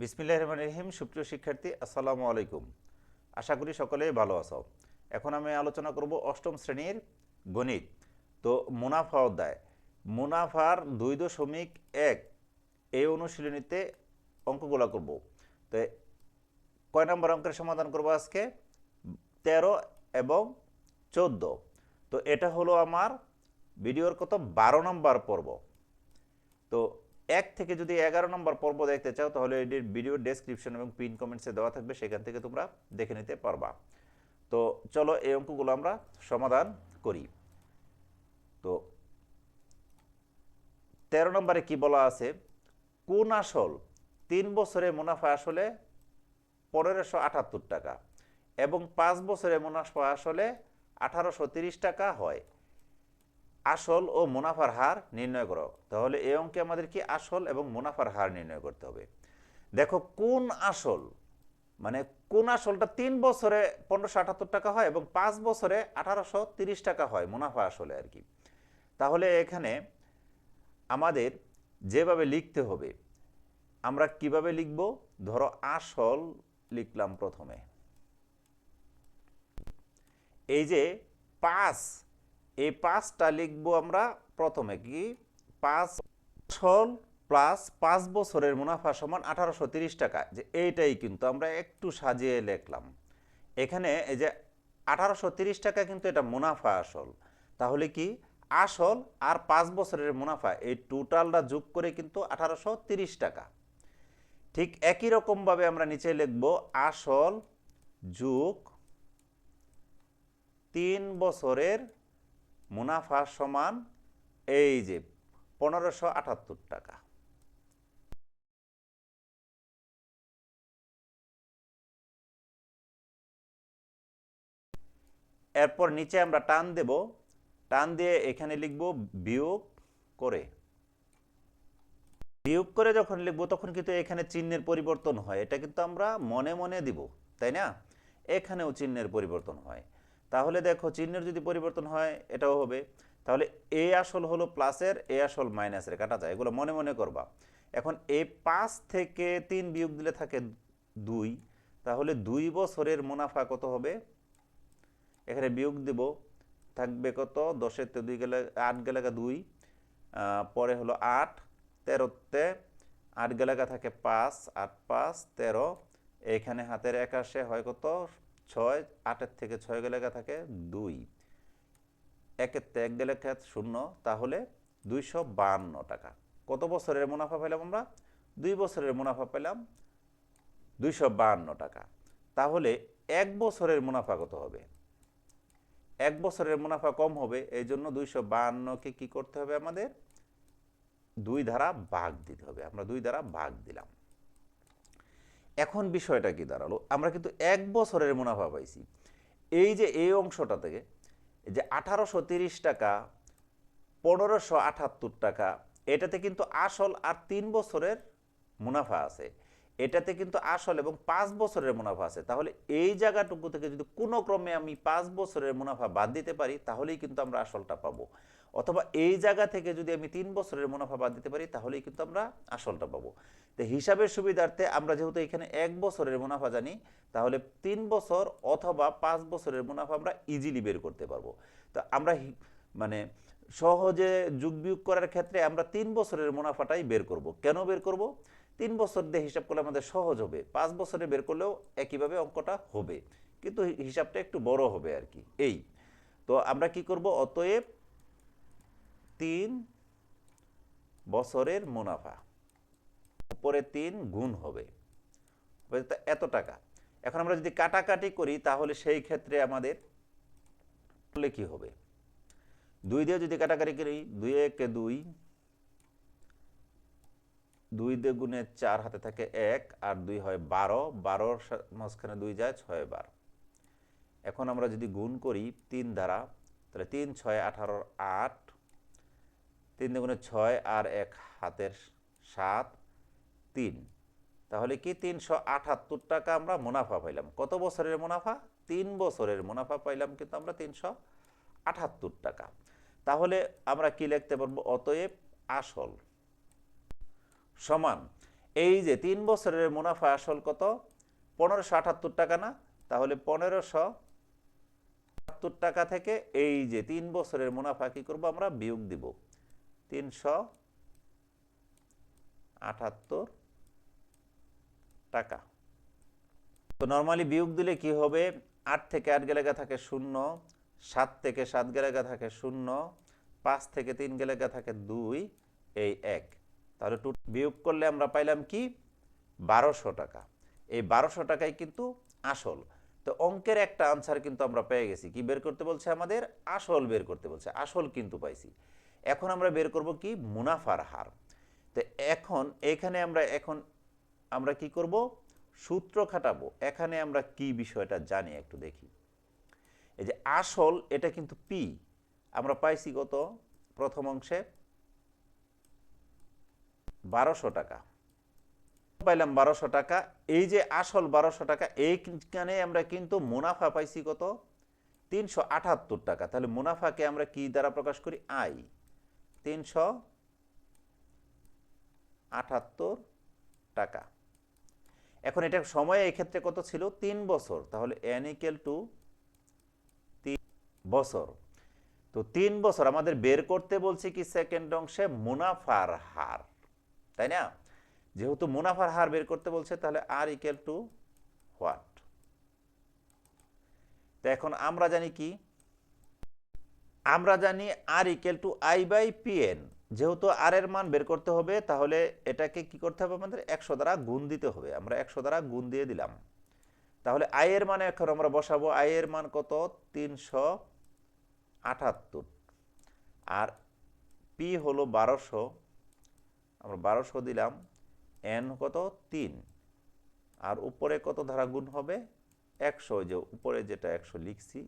বিসমিল্লাহ রহমান রহিম, সুপ্রিয় শিক্ষার্থী, আসসালামু আলাইকুম। আশা করি সকলেই ভালো আছো। এখন আমি আলোচনা করব অষ্টম শ্রেণির গণিত। তো মুনাফা অধ্যায়, মুনাফার দুই দশমিক এক এই অনুশীলনীতে অঙ্কগুলো করব। তো কয় নম্বর অঙ্কের সমাধান করব আজকে? তেরো এবং চোদ্দ। তো এটা হলো আমার ভিডিওর কত? বারো নম্বর পর্ব। তো এক থেকে যদি এগারো নম্বর পর্ব দেখতে চাও, তাহলে এটির ভিডিও ডেসক্রিপশন এবং পিন কমেন্টসে দেওয়া থাকবে, সেখান থেকে তোমরা দেখে নিতে পারবা। তো চলো এই অঙ্কগুলো আমরা সমাধান করি। তো তেরো নম্বরে কি বলা আছে? কোন আসল তিন বছরে মুনাফা আসলে পনেরোশো আটাত্তর টাকা এবং পাঁচ বছরে মুনাফা আসলে আঠারোশো তিরিশ টাকা হয়? আসল ও মুনাফার হার নির্ণয় করো। তাহলে এই অঙ্কে আমাদের কি আসল এবং মুনাফার হার নির্ণয় করতে হবে। দেখো, কোন আসল মানে কোন আসলটা তিন বছরে পনেরোশো আটাত্তর টাকা হয় এবং পাঁচ বছরে আঠারোশো তিরিশ টাকা হয় মুনাফা আসলে আর কি। তাহলে এখানে আমাদের যেভাবে লিখতে হবে, আমরা কীভাবে লিখব? ধরো আসল লিখলাম প্রথমে। এই যে পাঁচ এই পাঁচটা লিখব আমরা প্রথমে কি? পাঁচ আসল প্লাস পাঁচ বছরের মুনাফা সমান আঠারোশো টাকা, যে এইটাই কিন্তু আমরা একটু সাজিয়ে লিখলাম। এখানে এই যে আঠারোশো টাকা কিন্তু এটা মুনাফা আসল। তাহলে কি? আসল আর পাঁচ বছরের মুনাফা, এই টোটালটা যোগ করে কিন্তু আঠারোশো টাকা। ঠিক একই রকমভাবে আমরা নিচে লিখব আসল যোগ তিন বছরের মুনাফা সমান এই যে পনেরোশো আটাত্তর টাকা। এরপর নিচে আমরা টান দেব। টান দিয়ে এখানে লিখব বিয়োগ করে। বিয়োগ করে যখন লিখব তখন কিন্তু এখানে চিহ্নের পরিবর্তন হয়। এটা কিন্তু আমরা মনে মনে দিব, তাই না? এখানেও চিহ্নের পরিবর্তন হয়। তাহলে দেখো চিহ্নের যদি পরিবর্তন হয়, এটাও হবে। তাহলে এ আসল হলো প্লাসের এ আসল মাইনাসের কাটা যায়। এগুলো মনে মনে করবা। এখন এ পাঁচ থেকে তিন বিয়োগ দিলে থাকে দুই। তাহলে দুই বছরের মুনাফা কত হবে? এখানে বিয়োগ দেব, থাকবে কত? দশের দুই গেলে, আট গেলে দুই পরে হলো আট তেরোতে আট গেলাগা থাকে পাঁচ, আট পাঁচ, তেরো। এখানে হাতের একাশে হয় কত? ছয়, আটের থেকে ছয় গেলেগা থাকে দুই। একের তে এক গেলে শূন্য, তাহলে দুইশো টাকা। কত বছরের মুনাফা পেলাম আমরা? দুই বছরের মুনাফা পেলাম দুইশো বাহান্ন টাকা। তাহলে এক বছরের মুনাফা কত হবে? এক বছরের মুনাফা কম হবে এই জন্য দুইশো বাহান্নকে কী করতে হবে আমাদের? দুই ধারা ভাগ দিতে হবে। আমরা দুই ধারা ভাগ দিলাম। এখন বিষয়টা কি দাঁড়াল? আমরা কিন্তু এক বছরের মুনাফা পাইছি। এই যে এই অংশটা থেকে যে আঠারোশো তিরিশ টাকা, পনেরোশো আটাত্তর টাকা, এটাতে কিন্তু আসল আর তিন বছরের মুনাফা আছে। এটাতে কিন্তু আসল এবং পাঁচ বছরের মুনাফা আছে। তাহলে এই জায়গাটুকু থেকে যদি কোনো ক্রমে আমি পাঁচ বছরের মুনাফা বাদ দিতে পারি, তাহলেই কিন্তু আমরা আসলটা পাবো। অথবা এই জায়গা থেকে যদি আমি তিন বছরের মুনাফা বাদ দিতে পারি, তাহলেই কিন্তু আমরা আসলটা পাবো। তো হিসাবের সুবিধার্থে আমরা যেহেতু এখানে এক বছরের মুনাফা জানি, তাহলে তিন বছর অথবা পাঁচ বছরের মুনাফা আমরা ইজিলি বের করতে পারব। তো আমরা মানে সহজে যুগ বিয়োগ করার ক্ষেত্রে আমরা তিন বছরের মুনাফাটাই বের করব। কেন বের করব? তিন বছর দিয়ে হিসাব করলে আমাদের সহজ হবে। পাঁচ বছরে বের করলেও একইভাবে অঙ্কটা হবে। কিন্তু হিসাবটা একটু বড় হবে আর কি। এই। তো আমরা কি করব? অতএব তিন বছরের মুনাফা। উপরে তিন গুণ হবে। এত টাকা। এখন আমরা যদি কাটাকাটি করি, তাহলে সেই ক্ষেত্রে আমাদের কি হবে? দুই দিয়ে যদি কাটাকাটি করি, দুই একে দুই দুই দিয়ে গুণে চার হাতে থাকে এক, আর দুই হয় বারো। বারোর মাঝখানে দুই যায়, ছয় বার। এখন আমরা যদি গুণ করি তিন দ্বারা, তাহলে তিন, ছয় আঠারোর আট। তিন দুগুণে ছয় আর এক হাতের সাত, তিন। তাহলে কি তিনশো আটাত্তর টাকা আমরা মুনাফা পাইলাম? কত বছরের মুনাফা? তিন বছরের মুনাফা পাইলাম কিন্তু আমরা তিনশো আটাত্তর টাকা। তাহলে আমরা কি লিখতে পারব? অতএব আসল সমান। এই যে তিন বছরের মুনাফা আসল কত? পনেরোশো আটাত্তর টাকা না? তাহলে পনেরোশো আটাত্তর টাকা থেকে এই যে তিন বছরের মুনাফা কি করব আমরা? বিয়োগ দিব। তিনশো আটাত্তর টাকা। তো নর্মালি বিয়োগ দিলে কি হবে? আট থেকে আট গেলেগা থাকে শূন্য, সাত থেকে সাত গেলেগা থাকে শূন্য, পাঁচ থেকে তিন গেলেগা থাকে দুই, এই এক। তাহলে টু বিয়োগ করলে আমরা পাইলাম কি? বারোশো টাকা। এই বারোশো টাকাই কিন্তু আসল। তো অঙ্কের একটা আনসার কিন্তু আমরা পেয়ে গেছি। কি বের করতে বলছে আমাদের? আসল বের করতে বলছে। আসল কিন্তু পাইছি। এখন আমরা বের করব কি? মুনাফার হার। তো এখন এখানে আমরা, এখন আমরা কি করব? সূত্র খাটাবো। এখানে আমরা কি বিষয়টা জানি একটু দেখি। এই যে আসল, এটা কিন্তু পি আমরা পাইছি কত? প্রথম অংশে বারোশো টাকা। পাইলাম বারোশো টাকা। এই যে আসল বারোশো টাকা, এইখানে আমরা কিন্তু মুনাফা পাইছি কত? তিনশো আটাত্তর টাকা। তাহলে মুনাফাকে আমরা কি দ্বারা প্রকাশ করি? আই। তিনশো আটাত্তর টাকা। এখন এটা সময় ক্ষেত্রে কত ছিল? তিন বছর। তাহলে এন ইকেল টু তিন বছর। তো তিন বছর আমাদের বের করতে বলছি কি? সেকেন্ড অংশে মুনাফার হার। তাই না? যেহেতু মুনাফার হার বের করতে বলছে, তাহলে আর ইকেল টু হোয়াট তো এখন আমরা জানি কি? আমরা জানি R equal to I by P N যেহেতু আর এর মান বের করতে হবে, তাহলে এটাকে কি করতে হবে আমাদের? একশো দ্বারা গুণ দিতে হবে। আমরা একশো দ্বারা গুণ দিয়ে দিলাম। তাহলে আই এর মানে এখন আমরা বসাবো আই এর মান কত? তিনশো আটাত্তর। আর পি হলো বারোশো আমরা বারোশো দিলাম এন কত? তিন। আর উপরে কত ধারা গুণ হবে? একশো। যে উপরে যেটা একশো লিখছি,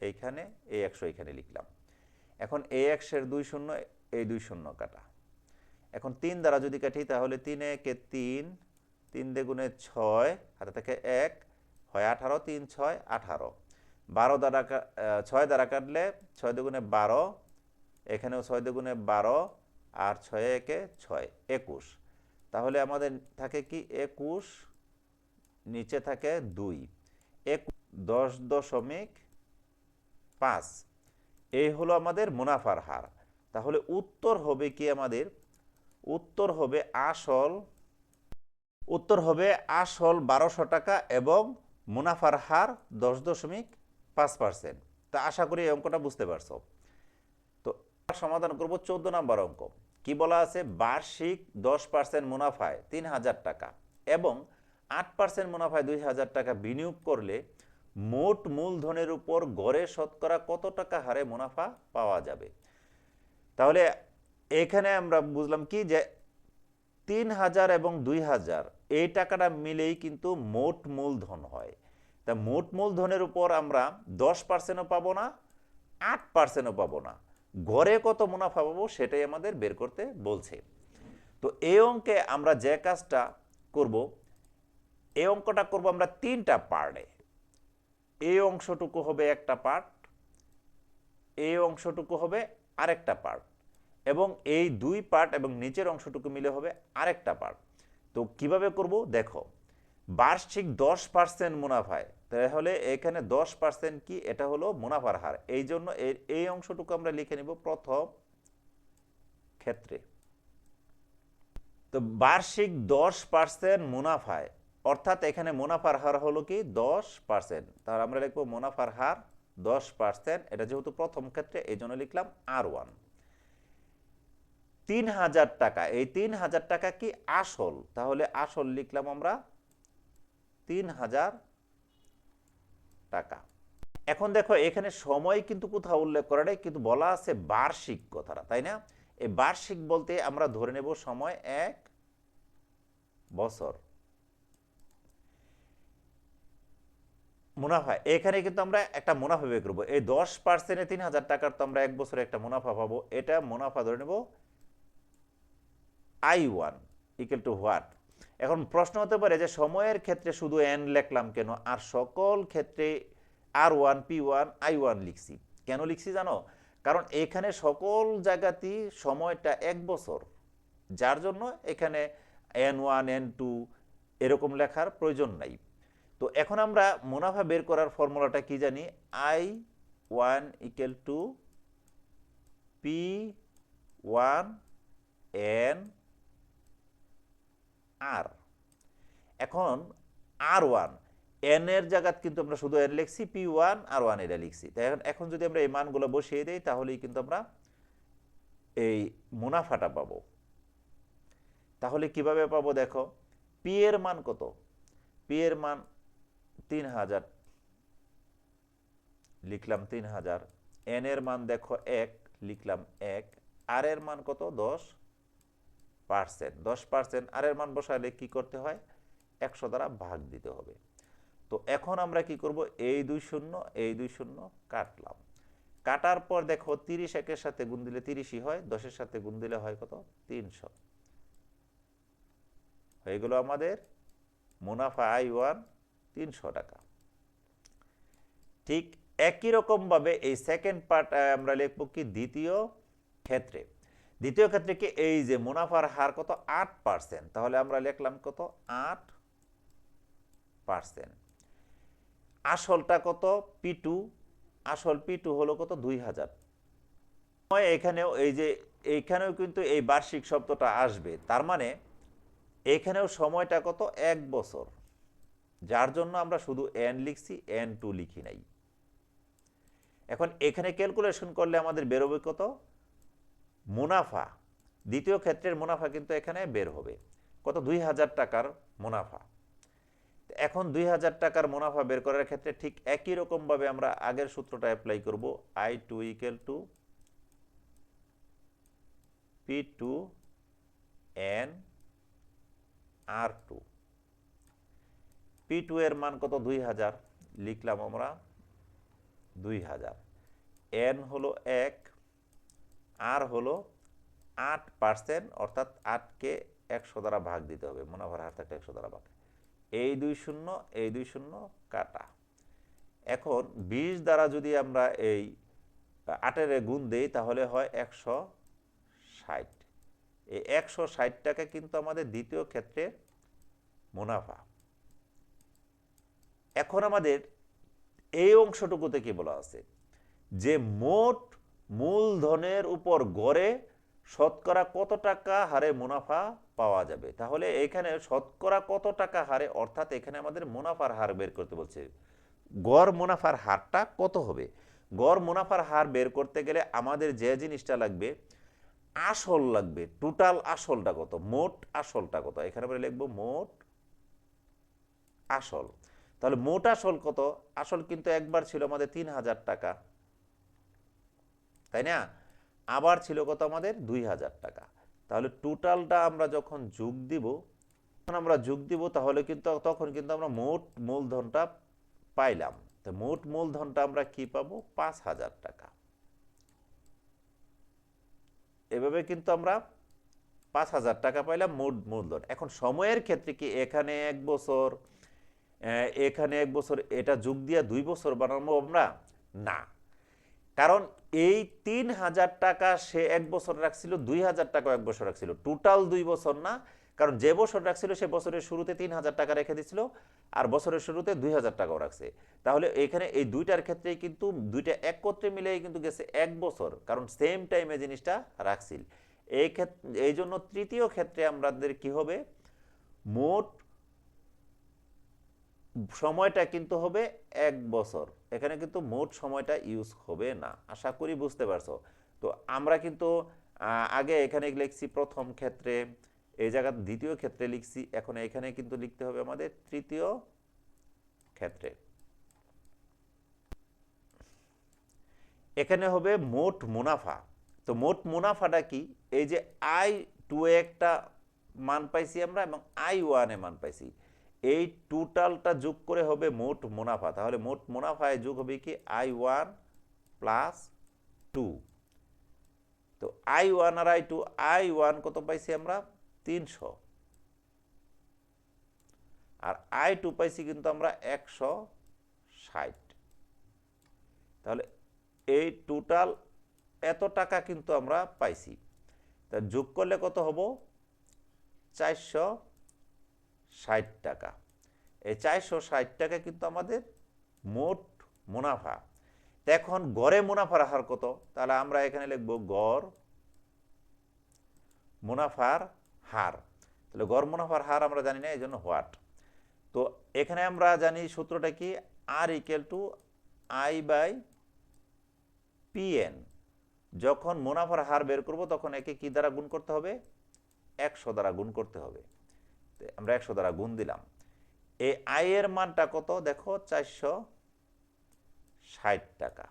এইখানে এই একশো এখানে লিখলাম। এখন এই একশের দুই শূন্য, এই দুই শূন্য কাটা। এখন তিন দ্বারা যদি কাটি, তাহলে তিনে কে তিন তিন দেগুণে ছয়, হাতে থেকে এক, হয় আঠারো, তিন, ছয়, আঠারো। বারো দ্বারা ছয় দ্বারা কাটলে ছয় দুগুণে বারো, এখানেও ছয় দুগুণে বারো আর ছয় একে ছয়, একুশ। তাহলে আমাদের থাকে কি? একুশ, নিচে থাকে দুই। এক দশ দশমিক পাঁচ। এই হলো আমাদের মুনাফার হার। তাহলে উত্তর হবে কি আমাদের? উত্তর হবে আসল, উত্তর হবে আসল বারোশো টাকা এবং মুনাফার হার দশ দশমিক পাঁচ পার্সেন্ট। তা আশা করি এই অঙ্কটা বুঝতে পারছ। সমাধান করব চোদ্দ নম্বর অঙ্ক। কি বলা আছে? বার্ষিক দশ পার্সেন্ট মুনাফায় তিন হাজার টাকা এবং আট পার্সেন্ট মুনাফায় দুই হাজার টাকা বিনিয়োগ করলে মোট মূলধনের উপর গড়ে শতকরা কত টাকা হারে মুনাফা পাওয়া যাবে? তাহলে এখানে আমরা বুঝলাম কি যে তিন হাজার এবং দুই হাজার, এই টাকাটা মিলেই কিন্তু মোট মূলধন হয়। তা মোট মূলধনের উপর আমরা দশ পার্সেন্টও পাবো না, আট পার্সেন্টও পাবো না। গড়ে কত মুনাফা পাবো সেটাই আমাদের বের করতে বলছে। তো এই অঙ্কে আমরা যে কাজটা করব এই অঙ্কটা করব আমরা তিনটা পার্টে এই অংশটুকু হবে একটা পার্ট এই অংশটুকু হবে আরেকটা পার্ট এবং এই দুই পার্ট এবং নিচের অংশটুকু মিলে হবে আরেকটা পার্ট তো কীভাবে করব? দেখো বার্ষিক দশ পার্সেন্ট মুনাফায়। তাহলে এখানে দশ পার্সেন্ট কি? এটা হলো মুনাফার হার। এই জন্য এই অংশটুকু আমরা লিখে নিব প্রথম ক্ষেত্রে। তো বার্ষিক দশ পার্সেন্ট মুনাফায়, অর্থাৎ এখানে মুনাফার হার হলো কি? দশ পার্সেন্ট তাহলে আমরা লিখব মুনাফার হার দশ পার্সেন্ট এটা যেহেতু প্রথম ক্ষেত্রে, এই জন্য লিখলাম আর ওয়ান। তিন হাজার টাকা। এই তিন হাজার টাকা কি? আসল। তাহলে আসল লিখলাম আমরা তিন হাজার টাকা। এখন দেখো, এখানে সময় কিন্তু কোথাও উল্লেখ করা নেই, কিন্তু বলা আছে বার্ষিক কথাটা, তাই না? এই বার্ষিক বলতে আমরা ধরে নেব সময় এক বছর। মুনাফা, এখানে কিন্তু আমরা একটা মুনাফা বের করব। এই দশ পার্সেন্টে তিন হাজার টাকার তো আমরা এক বছরে একটা মুনাফা পাবো। এটা মুনাফা ধরে নেব I one equal to what এখন প্রশ্ন হতে পারে যে সময়ের ক্ষেত্রে শুধু এন লিখলাম কেন? আর সকল ক্ষেত্রে R one P one I one লিখছি। কেন লিখছি জানো? কারণ এখানে সকল জায়গাতেই সময়টা এক বছর। যার জন্য এখানে এন ওয়ান এন টু এরকম লেখার প্রয়োজন নাই। তো এখন আমরা মুনাফা বের করার ফর্মুলাটা কি জানি? I one equal to P one N R. এখন আর ওয়ান এন এর জায়গাত কিন্তু আমরা শুধু এন লিখছি পি ওয়ান আর ওয়ান এটা লিখছি। তাই এখন এখন যদি আমরা এই মানগুলো বসিয়ে দিই, তাহলেই কিন্তু আমরা এই মুনাফাটা পাবো। তাহলে কীভাবে পাবো দেখো পি এর মান কত? পি এর মান তিন হাজার। লিখলাম তিন হাজার। এন এর মান দেখো এক, লিখলাম এক। আর এর মান কত? দশ। পার্সেন্ট, দশ পার্সেন্ট আর এর মান বসালে কি করতে হয়? একশো দ্বারা ভাগ দিতে হবে। তো এখন আমরা কি করব? এই দুই শূন্য, এই দুই শূন্য কাটলাম। কাটার পর দেখো তিরিশ একের সাথে গুণ দিলে তিরিশই হয়, দশের সাথে গুণ দিলে হয় কত? তিনশো। হয়ে গেল আমাদের মুনাফা আই ওয়ান তিনশো টাকা। ঠিক একই রকমভাবে এই সেকেন্ড পার্ট আমরা লিখব কি? দ্বিতীয় ক্ষেত্রে। দ্বিতীয় ক্ষেত্রে কি এই যে মুনাফার হার কত? আট পার্সেন্ট তাহলে আমরা লিখলাম কত? আট পার্সেন্ট আসলটা কত? P two. আসল পি টু হলো কত? দুই হাজার। এখানেও এই যে এইখানেও কিন্তু এই বার্ষিক শব্দটা আসবে। তার মানে এখানেও সময়টা কত? এক বছর। যার জন্য আমরা শুধু এন লিখছি, এন টু লিখি নাই। এখন এখানে ক্যালকুলেশন করলে আমাদের বেরোবে কত? মুনাফা, দ্বিতীয় ক্ষেত্রের মুনাফা কিন্তু এখানে বের হবে। কত? দুই হাজার টাকার মুনাফা। এখন দুই হাজার টাকার মুনাফা বের করার ক্ষেত্রে ঠিক একই রকমভাবে আমরা আগের সূত্রটা অ্যাপ্লাই করব। I two equal to P two N R two P two এর মান কত? দুই হাজার। লিখলাম আমরা দুই হাজার। এন হলো এক আর হলো আট পার্সেন্ট অর্থাৎ আটকে একশো দ্বারা ভাগ দিতে হবে। মুনাফার হার থাকলে একশো দ্বারা ভাগ। এই দুই শূন্য, এই দুই শূন্য কাটা। এখন বিশ দ্বারা যদি আমরা এই আটের গুণ দেই, তাহলে হয় একশো ষাট। এই একশো ষাট টাকা কিন্তু আমাদের দ্বিতীয় ক্ষেত্রে মুনাফা। এখন আমাদের এই অংশটুকুতে কি বলা আছে? যে মোট মূলধনের উপর গড়ে শতকরা কত টাকা হারে মুনাফা পাওয়া যাবে? তাহলে এখানে শতকরা কত টাকা হারে, অর্থাৎ এখানে আমাদের মুনাফার হার বের করতে বলছে। গড় মুনাফার হারটা কত হবে? গড় মুনাফার হার বের করতে গেলে আমাদের যে জিনিসটা লাগবে, আসল লাগবে টোটাল আসলটা কত? মোট আসলটা কত? এখানে আমরা লিখব মোট আসল। তাহলে মোট আসল কত? আসল কিন্তু একবার ছিল আমাদের তিন হাজার টাকা। তাই না? আবার ছিল কত আমাদের? দুই হাজার টাকা। তাহলে টোটালটা আমরা যখন যোগ দিব তখন আমরা যোগ দিব, তাহলে কিন্তু তখন কিন্তু আমরা মোট মূলধনটা পাইলাম। তো মোট মূলধনটা আমরা কি পাবো? পাঁচ হাজার টাকা। এভাবে কিন্তু আমরা পাঁচ হাজার টাকা পাইলাম মোট মূলধন। এখন সময়ের ক্ষেত্রে কি এখানে এক বছর এখানে এক বছর, এটা যোগ দিয়ে দুই বছর বানাবো আমরা? না। কারণ এই তিন হাজার টাকা সে এক বছর রাখছিল, দুই হাজার টাকা এক বছর রাখছিল। টোটাল দুই বছর না, কারণ যে বছর রাখছিল সে বছরের শুরুতে তিন হাজার টাকা রেখে দিছিল, আর বছরের শুরুতে দুই হাজার টাকাও রাখছে। তাহলে এখানে এই দুইটার ক্ষেত্রেই কিন্তু দুইটা একত্রে মিলেই কিন্তু গেছে এক বছর, কারণ সেম টাইমে জিনিসটা রাখছিল। এই ক্ষেত্রে এই জন্য তৃতীয় ক্ষেত্রে আমাদের কি হবে? মোট সময়টা কিন্তু হবে এক বছর। এখানে কিন্তু মোট সময়টা ইউজ হবে না। আশা করি বুঝতে পারছ। তো আমরা কিন্তু আগে এখানে লিখছি প্রথম ক্ষেত্রে, এই জায়গা দ্বিতীয় ক্ষেত্রে লিখছি, এখন এখানে কিন্তু লিখতে হবে আমাদের তৃতীয় ক্ষেত্রে। এখানে হবে মোট মুনাফা। তো মোট মুনাফাটা কি? এই যে আই টু একটা মান পাইছি আমরা এবং আই ওয়ানে মান পাইছি। এই টোটালটা যোগ করে হবে মোট মুনাফা। তাহলে মোট মুনাফায় যোগ হবে কি? আই ওয়ান প্লাস টু তো আই ওয়ান আর আই টু আই ওয়ান কত পাইছি আমরা? তিনশো। আর আই টু পাইছি কিন্তু আমরা একশো ষাট। তাহলে এই টোটাল এত টাকা কিন্তু আমরা পাইছি। তা যোগ করলে কত হব? চারশো ষাট টাকা। এই চারশো ষাট টাকা কিন্তু আমাদের মোট মুনাফা। এখন গড়ে মুনাফার হার কত? তাহলে আমরা এখানে লিখব গড় মুনাফার হার। তাহলে গড় মুনাফার হার আমরা জানি না, এই জন্য হোয়াট? তো এখানে আমরা জানি সূত্রটা কি? R equal to I by PN যখন মুনাফার হার বের করব, তখন একে কি দ্বারা গুণ করতে হবে? একশো দ্বারা গুণ করতে হবে। আমরা একশো দ্বারা গুণ দিলাম। এই আয়ের মানটা কত? দেখো, চারশো ষাট টাকা।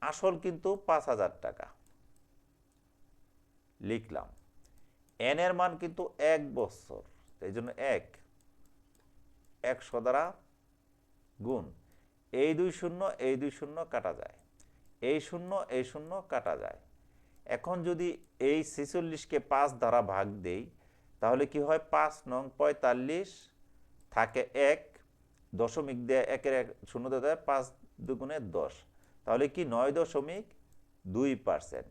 আসল কিন্তু পাঁচ হাজার টাকা। লিখলাম। এন এর মান কিন্তু এক বছর। এই জন্য এক। একশো দ্বারা গুণ। এই দুই শূন্য, এই দুই শূন্য কাটা যায়। এই শূন্য এই শূন্য কাটা যায়। এখন যদি এই ছেচল্লিশকে পাঁচ দ্বারা ভাগ দেই তাহলে কি হয়? পাঁচ নং পঁয়তাল্লিশ থাকে এক, দশমিক দেয় একের এক শূন্য দিয়ে পাঁচ দুগুণে দশ। তাহলে কি? নয় দশমিক দুই পার্সেন্ট।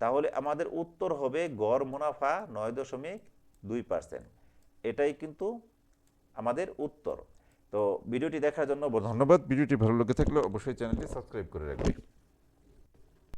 তাহলে আমাদের উত্তর হবে গড় মুনাফা নয় দশমিক দুই পার্সেন্ট। এটাই কিন্তু আমাদের উত্তর। তো ভিডিওটি দেখার জন্য ধন্যবাদ। ভিডিওটি ভালো লেগে থাকলে অবশ্যই চ্যানেলটি সাবস্ক্রাইব করে রাখবে